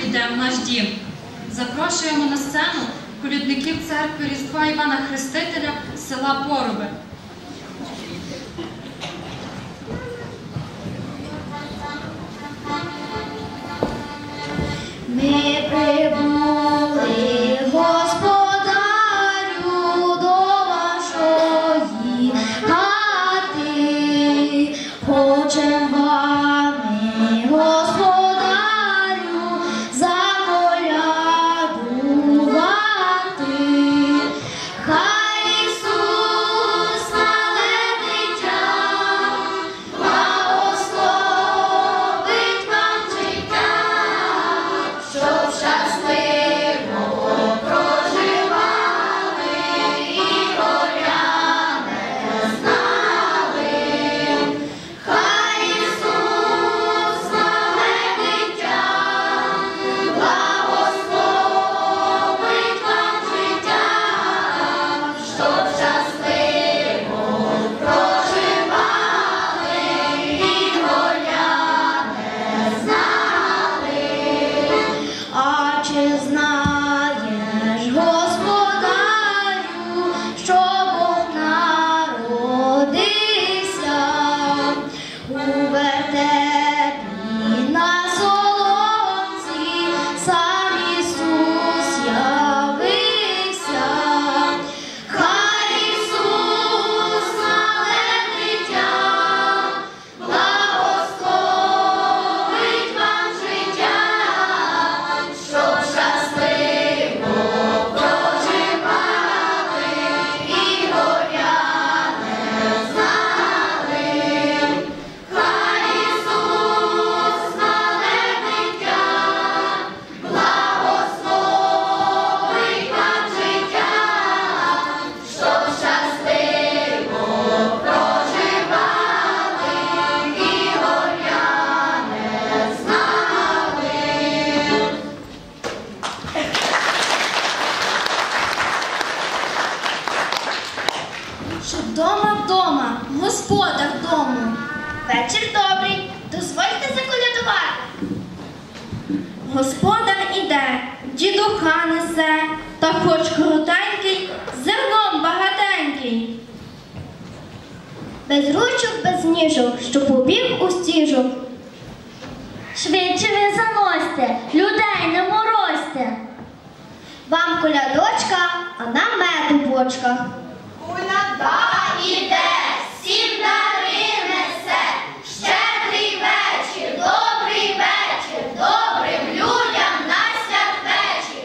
прийде в наш дім. Запрошуємо на сцену колідників церкви Різдва Івана Хрестителя села Поруби. Ми прибули destroy морозьте, людей не морозьте. Вам колядочка, а нам меду бочка. Куляда іде, сім дари несе, щедрий вечір, добрий вечір, добрим людям на свят святвечір.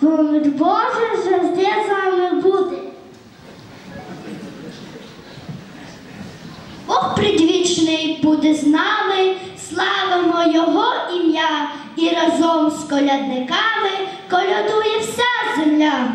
нехай Боже завжди з вами буде. Бог предвічний буде з нами, славимо Його ім'я, і разом з колядниками колядує вся земля.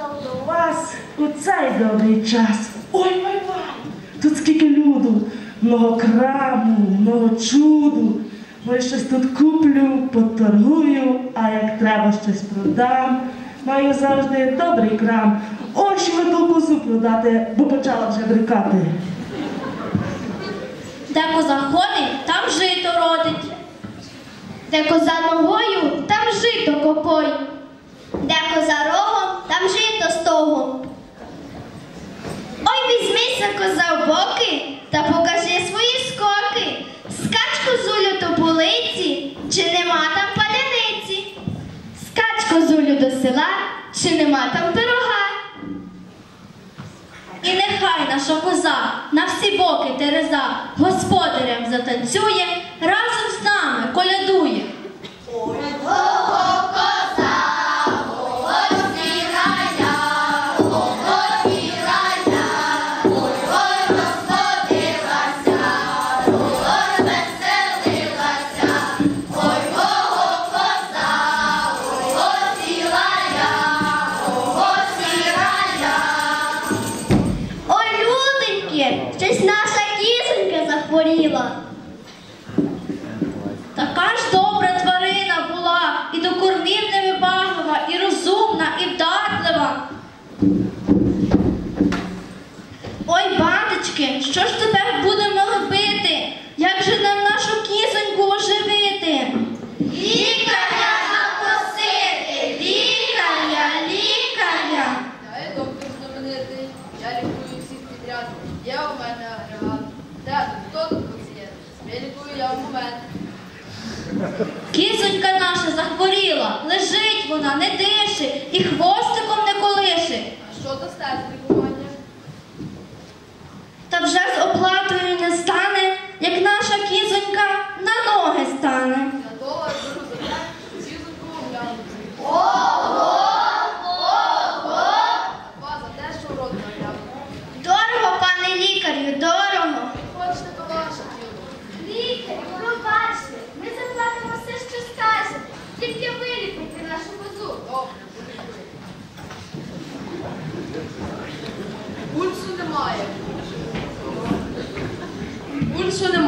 Прийшов до вас у цей добрий час. Ой, ой, ой! Тут скільки люду, много краму, много чуду. Може, щось тут куплю, поторгую, а як треба щось продам. Маю завжди добрий крам. Ось ту козу продати, бо почала вже брикати. Де коза ходить, там жито родить. Де коза ногою, там жито копой. Де коза рогом, там. Ой, візьмися, коза в боки, та покажи свої скоки. Скач козулю до полиці, чи нема там паляниці? Скач козулю до села, чи нема там пирога? І нехай наша коза на всі боки тереза господарям затанцює, разом з нами колядує. Люденьки, щось наша кісенька захворіла. Така ж добра тварина була, і до кормів невибаглива, і розумна, і вдатлива. Ой, бандечки, що ж тепер будемо Кисонька наша захворіла, лежить вона, не дише. І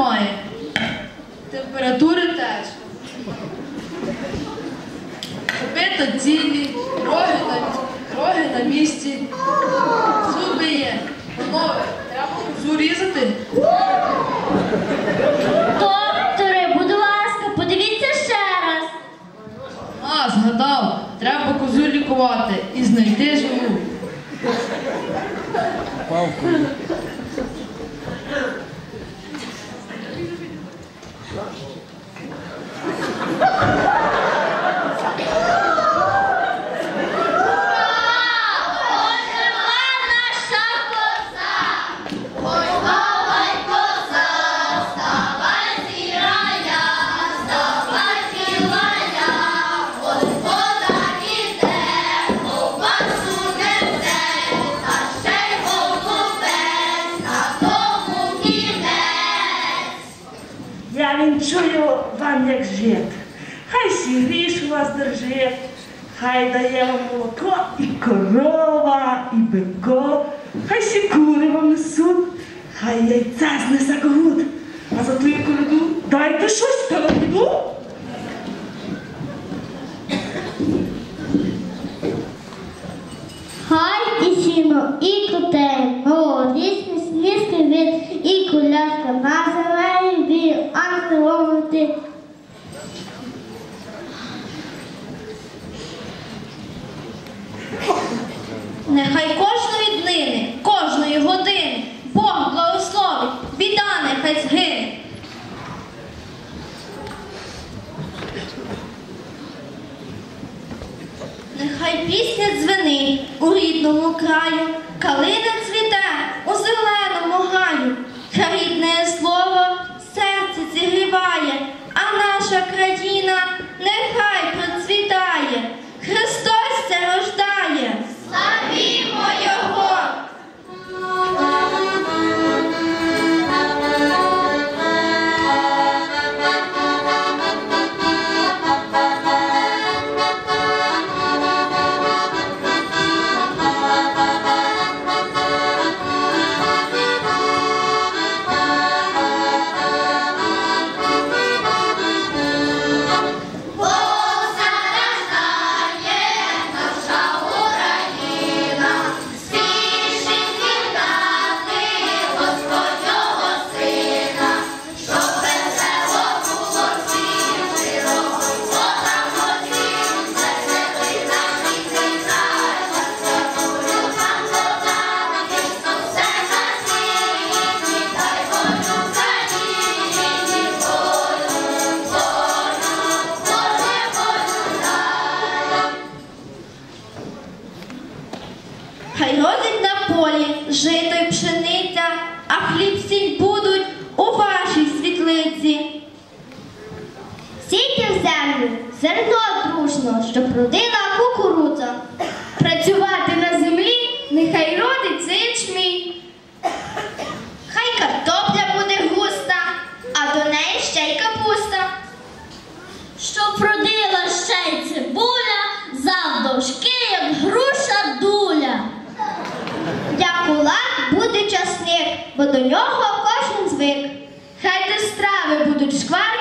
немає. Температури теж. Копита цілі, роги на, роги на місці, зуби є, Голови треба козу різати. Доктори, будь ласка, подивіться ще раз. А, згадав, треба козу лікувати і знайти живу. Павку. Хай дає вам молоко і корова, і бико, хай ще кури вам несуть, хай яйця знесе когут, а за твою коляду дайте щось переду. Хай і сіно, і котей. Ходить хай картопля буде густа, а до неї ще й капуста. що продила ще й цибуля, завдовжки, як груша дуля. Як кулак буде часник, бо до нього кожен звик. Хай до страви будуть шквар.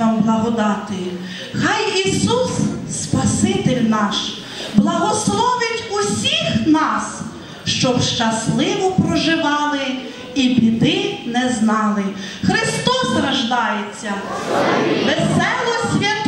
вам благодати. Хай Ісус, Спаситель наш, благословить усіх нас, щоб щасливо проживали і біди не знали. Христос рождається, весело свято.